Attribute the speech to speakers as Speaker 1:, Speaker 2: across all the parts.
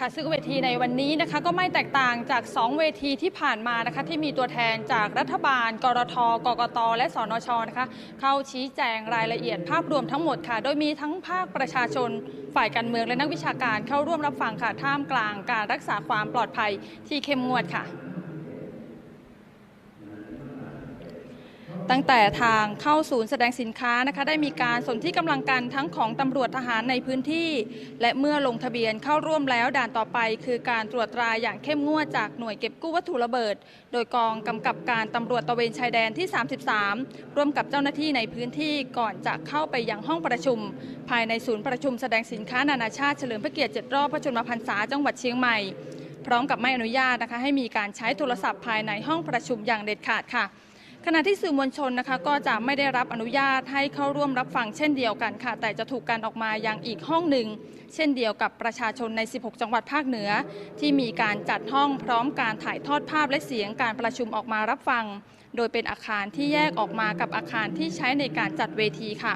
Speaker 1: ค่ะซึ่งเวทีในวันนี้นะคะก็ไม่แตกต่างจาก 2 เวทีที่ผ่านมานะคะที่มีตัวแทนจากรัฐบาล กรทกกต และสนชนะคะเข้าชี้แจงรายละเอียดภาพรวมทั้งหมดค่ะ โดยมีทั้งภาคประชาชนฝ่ายการเมืองและนักวิชาการเข้าร่วมรับฟังค่ะท่ามกลางการรักษาความปลอดภัยที่เข้มงวดค่ะ ตั้งแต่ทางเข้าศูนย์แสดงสินค้านะคะ ได้มีการสนที่กำลังกันทั้งของตำรวจทหารในพื้นที่ และเมื่อลงทะเบียนเข้าร่วมแล้วด่านต่อไป คือการตรวจตราอย่างเข้มงวดจากหน่วยเก็บกู้วัตถุระเบิด โดยกองกำกับการตำรวจตะเวนชายแดนที่ 33 ร่วมกับเจ้าหน้าที่ในพื้นที่ก่อนจะเข้าไปยังห้องประชุม ภายในศูนย์ประชุมแสดงสินค้านานาชาติเฉลิมพระเกียรติ7รอบพระชนมพรรษาจังหวัดเชียงใหม่พร้อมกับไม่อนุญาตนะคะให้มีการใช้โทรศัพท์ภายในห้องประชุมอย่างเด็ดขาดค่ะ ขณะที่สื่อมวลชนนะคะก็จะไม่ได้รับอนุญาตให้เข้าร่วมรับฟังเช่นเดียวกันค่ะ แต่จะถูกการออกมายังอีกห้องหนึ่ง เช่นเดียวกับประชาชนใน 16 จังหวัดภาคเหนือ ที่มีการจัดห้องพร้อมการถ่ายทอดภาพและเสียงการประชุมออกมารับฟัง โดยเป็นอาคารที่แยกออกมากับอาคารที่ใช้ในการจัดเวทีค่ะ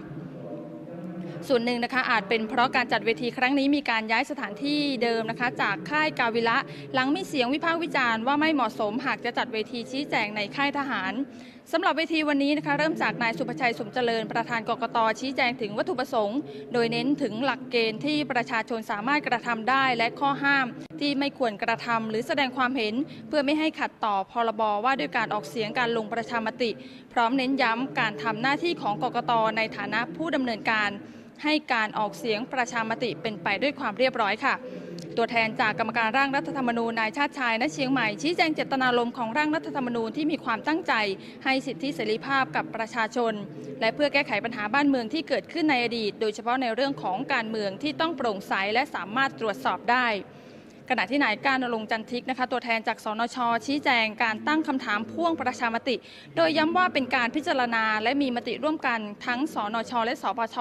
Speaker 1: ส่วนหนึ่งนะคะอาจเป็นเพราะการจัดเวทีครั้งนี้มีการย้ายสถานที่เดิมนะคะ จากค่ายกาวิระหลังมีเสียงวิพากษ์วิจารณ์ว่าไม่เหมาะสมหากจะจัดเวทีชี้แจงในค่ายทหารสำหรับเวทีวันนี้นะคะเริ่มจากนายสุภชัยสมเจริญประธานกกตชี้แจงถึงวัตถุประสงค์ โดยเน้นถึงหลักเกณฑ์ที่ประชาชนสามารถกระทำได้และข้อห้าม ที่ไม่ควรกระทำหรือแสดงความเห็น เพื่อไม่ให้ขัดต่อพรบว่าด้วยการออกเสียงการลงประชามติ พร้อมเน้นย้ำการทำหน้าที่ของกกตในฐานะผู้ดำเนินการ ให้การออกเสียงประชามติเป็นไปด้วยความเรียบร้อยค่ะ ตัวแทนจากกรรมการร่างรัฐธรรมนูญนายชาติชายณเชียงใหม่ชี้แจงเจตนารมณ์ของร่างรัฐธรรมนูญที่มีความตั้งใจ ให้สิทธิเสรีภาพกับประชาชน และเพื่อแก้ไขปัญหาบ้านเมืองที่เกิดขึ้นในอดีต โดยเฉพาะในเรื่องของการเมืองที่ต้องโปร่งใสและสามารถตรวจสอบได้ขณะที่นายการณรงจันทิกนะคะตัวแทนจากสนช ชี้แจงการตั้งคำถามพ่วงประชามติ โดยย้ำว่าเป็นการพิจารณาและมีมติร่วมกันทั้งสนช และสปช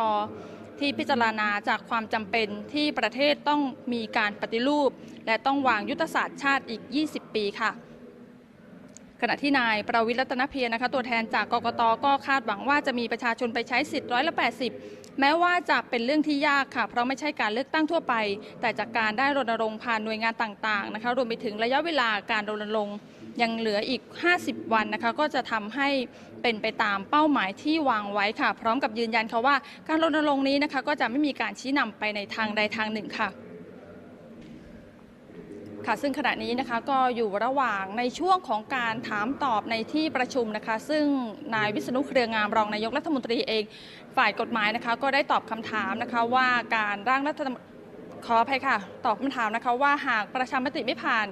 Speaker 1: ที่พิจารณาจากความจำเป็นที่ประเทศต้องมีการปฏิรูป และต้องวางยุทธศาสตร์ชาติอีก 20 ปีค่ะขณะที่นายประวิตรรัตนเพียรนะคะตัวแทนจากกกตก็คาดหวังว่าจะมีประชาชนไปใช้สิทธิ์ร้อยละ 80 แม้ว่าจะเป็นเรื่องที่ยากค่ะ เพราะไม่ใช่การเลือกตั้งทั่วไป แต่จากการได้รณรงค์ผ่านหน่วยงานต่างๆนะคะรวมไปถึงระยะเวลาการรณรงค์ ยังเหลืออีก 50 วันนะคะ ก็จะทำให้เป็นไปตามเป้าหมายที่วางไว้ค่ะ พร้อมกับยืนยันค่ะว่า การรณรงค์นี้นะคะ ก็จะไม่มีการชี้นำไปในทางใดทางหนึ่งค่ะค่ะซึ่งขณะนี้นะคะก็อยู่ระหว่างในช่วงของการถามตอบในที่ประชุมนะคะ ซึ่งนายวิษณุเครืองามรองนายกรัฐมนตรีเอง ฝ่ายกฎหมายนะคะ ก็ได้ตอบคำถามนะคะว่าการร่างรัฐธรรมขออภัยค่ะ ตอบคำถามนะคะว่าหากประชามติไม่ผ่าน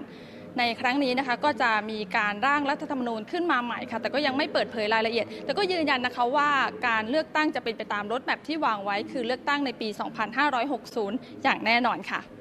Speaker 1: ในครั้งนี้นะคะก็จะมีการร่างรัฐธรรมนูญขึ้นมาใหม่ค่ะแต่ก็ยังไม่เปิดเผยรายละเอียด แต่ก็ยืนยันนะคะว่าการเลือกตั้งจะเป็นไปตามรถแมพที่วางไว้ คือเลือกตั้งในปี 2560 อย่างแน่นอนค่ะ